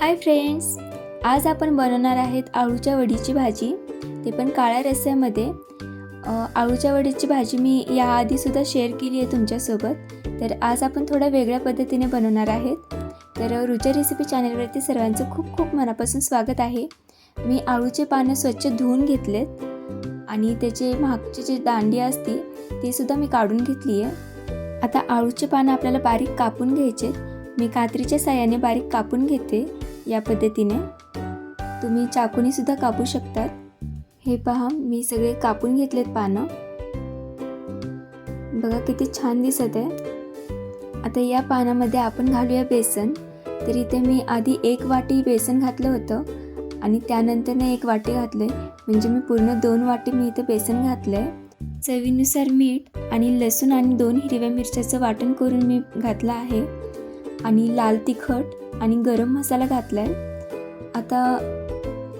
Hi friends आज आपण बनवणार आहेत आळूच्या वडीची भाजी. ते पण काळ्या रस्स्यामध्ये आळूच्या वडीची भाजी मी याआधीसुद्धा शेअर केली आहे तुमच्यासोबत. तर आज आपण थोड्या वेगळ्या पद्धतीने बनवणार आहेत. तर रुचा रेसिपी चॅनलवरती सर्वांचं खूप खूप मनापासून स्वागत आहे. मी आळूचे पानं स्वच्छ धुवून घेतलेत आणि त्याचे मागची जी दांडी असते तीसुद्धा मी काढून घेतली आहे. आता आळूचे पानं आपल्याला बारीक कापून घ्यायचे मी कात्रीच्या साह्याने बारीक कापून घेते या पद्धतीने. तुम्ही चाकूनीसुद्धा कापू शकतात. हे पहा मी सगळे कापून घेतलेत पानं. बघा किती छान दिसत आहे. आता या पानामध्ये आपण घालूया बेसन. तर इथे मी आधी एक वाटी बेसन घातलं होतं आणि त्यानंतरनं एक वाटी घातले म्हणजे मी पूर्ण दोन वाटी मी इथे बेसन घातलं आहे चवीनुसार मीठ आणि लसूण आणि दोन हिरव्या मिरच्याचं वाटण करून मी घातलं आहे. आणि लाल तिखट आणि गरम मसाला घातला आहे आता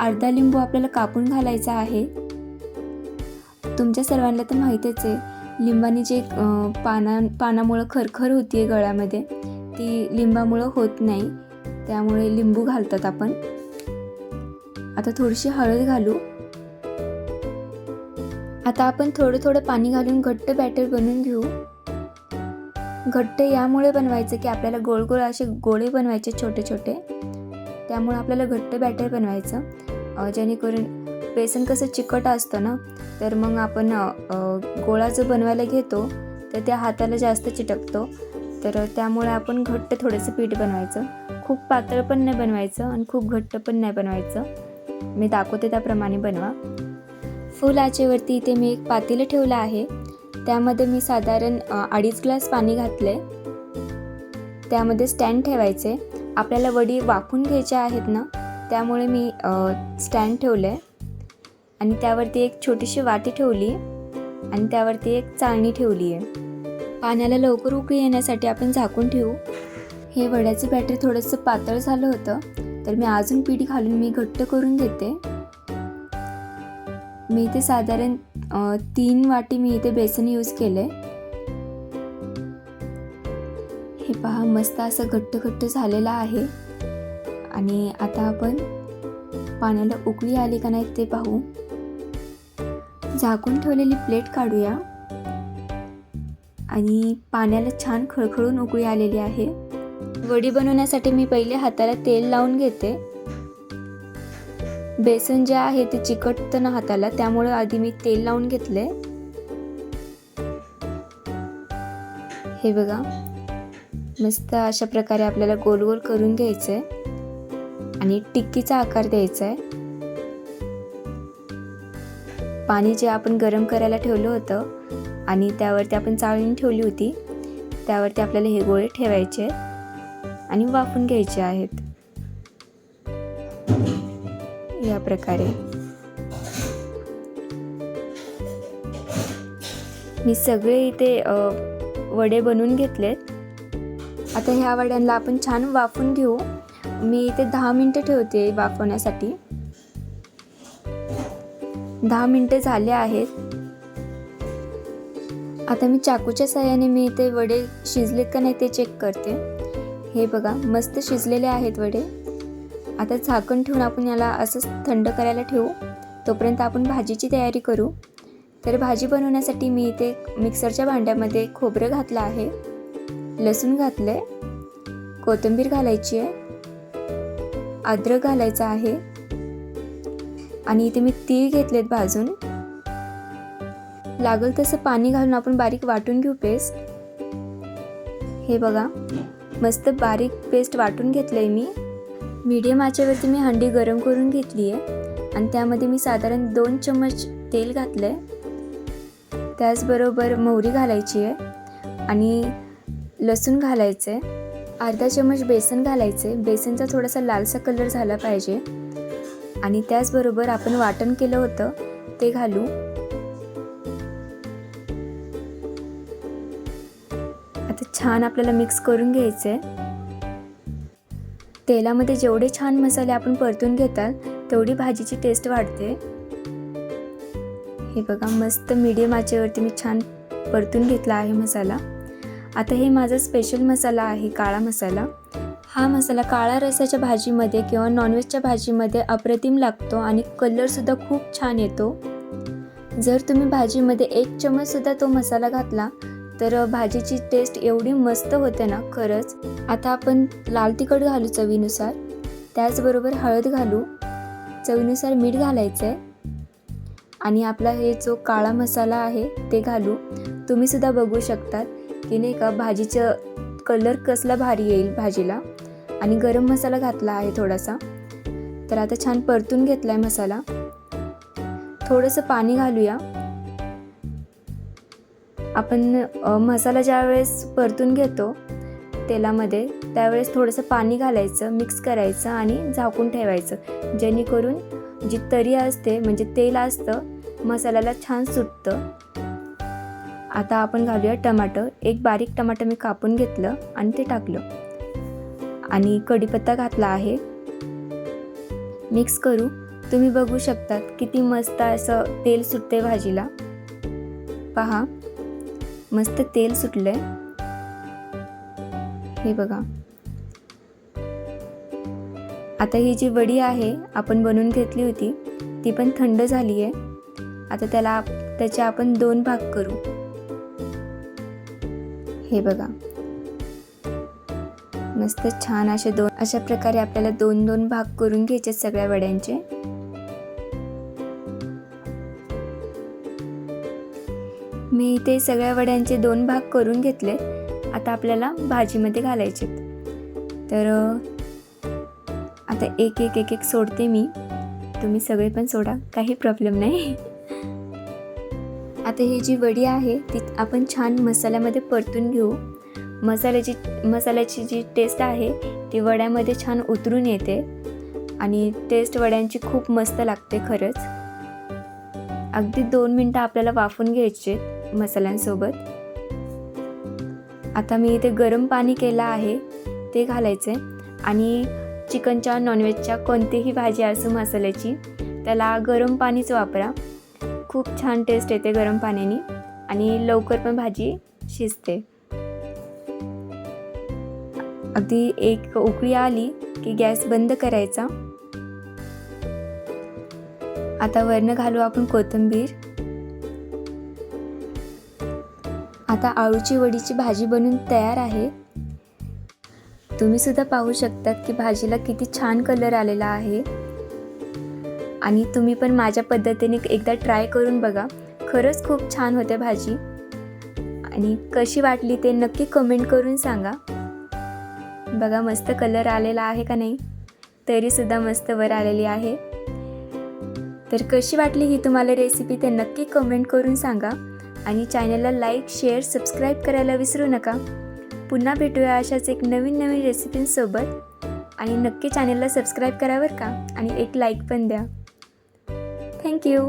अर्धा लिंबू आपल्याला कापून घालायचा आहे. तुमच्या सर्वांना तर माहीतच आहे लिंबाने जे पाना पानामुळं खरखर होती आहे गळ्यामध्ये ती लिंबामुळं होत नाही. त्यामुळे लिंबू घालतात आपण. आता थोडीशी हळद घालू. आता आपण थोडं थोडं पाणी घालून घट्ट बॅटर बनवून घेऊ. घट्ट यामुळे बनवायचं की आपल्याला गोल गोल असे गोळे बनवायचे छोटे छोटे. त्यामुळे आपल्याला घट्ट बॅटर बनवायचं. जेणेकरून बेसन कसं चिकट असतं ना तर मग आपण गोळा जो बनवायला घेतो तर त्या हाताला जास्त चिटकतो. तर त्यामुळे आपण घट्ट थोडंसं पीठ बनवायचं. खूप पातळ पण नाही बनवायचं आणि खूप घट्ट पण नाही बनवायचं. मी दाखवते त्याप्रमाणे बनवा. फुल आचेवरती इथे मी एक पातेलं ठेवलं आहे. त्यामध्ये मी साधारण अडीच ग्लास पाणी घातले त्यामध्ये स्टँड ठेवायचे. आपल्याला वडी वाफून घ्यायच्या आहेत ना त्यामुळे मी स्टँड ठेवलं आहे आणि त्यावरती एक छोटीशी वाटी ठेवली आणि त्यावरती एक चाळणी ठेवली आहे. पाण्याला लवकर उकळी येण्यासाठी आपण झाकून ठेवू. हे वड्याचं बॅटर थोडंसं पातळ झालं होतं तर मी अजून पीठ घालून मी घट्ट करून घेते. मी ते साधारण तीन वाटी मी इथे बेसन यूज केलं आहे हे पहा मस्त असं घट्ट घट्ट झालेलं आहे. आणि आता आपण पाण्याला उकळी आली का नाही ते पाहू. झाकून ठेवलेली प्लेट काढूया. आणि पाण्याला छान खळखळून उकळी आलेली आहे. वडी बनवण्यासाठी मी पहिले हाताला तेल लावून घेते. बेसन जे आहे ते चिकटतं ना हाताला त्यामुळे आधी मी तेल लावून घेतले हे बघा मस्त अशा प्रकारे आपल्याला गोल गोल करून घ्यायचं आहे आणि टिक्कीचा आकार द्यायचा आहे पाणी जे आपण गरम करायला ठेवलं होतं आणि त्यावरती आपण चाळून ठेवली होती त्यावरती आपल्याला हे गोळे ठेवायचे आणि वाफून घ्यायचे आहेत. या प्रकारे. मी सगळे इथे वडे बनवून घेतलेत. आता ह्या वड्यांना आपण छान वाफून घेऊ. मी इथे दहा मिनटं ठेवते वाफवण्यासाठी. दहा मिनटं झाले आहेत. आता मी चाकूच्या साह्याने मी इथे वडे शिजलेत का नाही ते चेक करते. हे बघा मस्त शिजलेले आहेत वडे. आता झाकण ठेवून आपण याला असंच थंड करायला ठेवू. तोपर्यंत आपण भाजीची तयारी करू. तर भाजी बनवण्यासाठी मी इथे मिक्सरच्या भांड्यामध्ये खोबरं घातलं आहे. लसूण घातलं आहे कोथिंबीर घालायची आहे. अद्रक घालायचं आहे. आणि इथे मी तीळ घेतलेत भाजून. लागल तसं पाणी घालून आपण बारीक वाटून घेऊ पेस्ट. हे बघा मस्त बारीक पेस्ट वाटून घेतलं आहे मी. मीडियम आचेवरती मी हंडी गरम करून घेतली आहे. आणि त्यामध्ये मी साधारण दोन चम्मच तेल घातलं आहे त्याचबरोबर मोहरी घालायची आहे. आणि लसूण घालायचं आहे अर्धा चम्मच बेसन घालायचे बेसनचा थोडासा लालसा कलर झाला पाहिजे. आणि त्याचबरोबर आपण वाटण केलं होतं ते घालू. आता छान आपल्याला मिक्स करून घ्यायचं आहे तेलामध्ये जेवढे छान मसाले आपण परतून घेताल तेवढी भाजीची टेस्ट वाढते. हे बघा मस्त मीडियम आचेवरती मी छान परतून घेतला आहे मसाला. आता हे माझा स्पेशल मसाला आहे काळा मसाला. हा मसाला काळा रसाच्या भाजीमध्ये किंवा नॉनव्हेजच्या भाजीमध्ये अप्रतिम लागतो आणि कलरसुद्धा खूप छान येतो. जर तुम्ही भाजीमध्ये एक चमचसुद्धा तो मसाला घातला तर भाजीची टेस्ट एवढी मस्त होते ना खरंच. आता आपण लाल तिखट घालू चवीनुसार. त्याचबरोबर हळद घालू. चवीनुसार मीठ घालायचं आहे आणि आपला हे जो काळा मसाला आहे ते घालू. तुम्हीसुद्धा बघू शकतात की नाही का भाजीचं कलर कसला भारी येईल भाजीला. आणि गरम मसाला घातला आहे थोडासा. तर आता छान परतून घेतला आहे मसाला. थोडंसं पाणी घालूया. आपण मसाला ज्यावेळेस परतून घेतो तेलामध्ये त्यावेळेस थोडंसं पाणी घालायचं मिक्स करायचं आणि झाकून ठेवायचं. जेणेकरून जी तरी असते म्हणजे तेल असतं मसाल्याला छान सुटतं. आता आपण घालूया टमाटर एक बारीक टमाटर मी कापून घेतलं आणि ते टाकलं. आणि कढीपत्ता घातला आहे. मिक्स करू. तुम्ही बघू शकतात किती मस्त असं तेल सुटते भाजीला. पहा. मस्त तेल सुटलं आहे हे बघा. आता ही जी वडी आहे आपण बनवून घेतली होती ती पण थंड झाली आहे आता त्याला त्याचे आपण दोन भाग करू. हे बघा. मस्त छान असे दोन अशा प्रकारे आपल्याला दोन दोन भाग करून घ्यायचे सगळ्या वड्यांचे. मी ते सगळ्या वड्यांचे दोन भाग करून घेतले. आता आपल्याला भाजीमध्ये घालायचे तर आता एक एक एक एक सोडते मी. तुम्ही सगळे पण सोडा काही प्रॉब्लेम नाही. आता ही जी वडी आहे ती आपण छान मसाल्यामध्ये परतून घेऊ. मसाल्याची मसाल्याची जी टेस्ट आहे ती वड्यामध्ये छान उतरून येते. आणि टेस्ट वड्यांची खूप मस्त लागते खरंच. अगदी दोन मिनटं आपल्याला वाफून घ्यायचे मसाल्यांसोबत. आता मी इथे गरम पाणी केलं आहे ते घालायचे आणि चिकनच्या नॉनव्हेजच्या कोणतीही भाजी असो मसाल्याची त्याला गरम पाणीच वापरा. खूप छान टेस्ट येते गरम पाण्याने. आणि लवकर पण भाजी शिजते. अगदी एक उकळी आली की गॅस बंद करायचा. आता वरनं घालू आपण कोथिंबीर. आता आळूची वडीची भाजी बनून तयार आहे. तुम्ही सुद्धा पाहू शकतात की भाजीला किती छान कलर आलेला आहे. आणि तुम्ही पण माझ्या पद्धतीने एकदा ट्राय करून बघा. खरंच खूप छान होते भाजी. आणि कशी वाटली ते नक्की कमेंट करून सांगा. बघा मस्त कलर आलेला आहे का नाही? तरीसुद्धा मस्त वर आलेली आहे. तर कशी वाटली ही तुम्हाला रेसिपी ते नक्की कमेंट करून सांगा. आणि चॅनलला लाईक शेअर सबस्क्राईब करायला विसरू नका. पुन्हा भेटूया अशाच एक नवीन नवीन रेसिपींसोबत. आणि नक्की चॅनलला सबस्क्राईब करा बरं का? आणि एक लाईक पण द्या. थँक्यू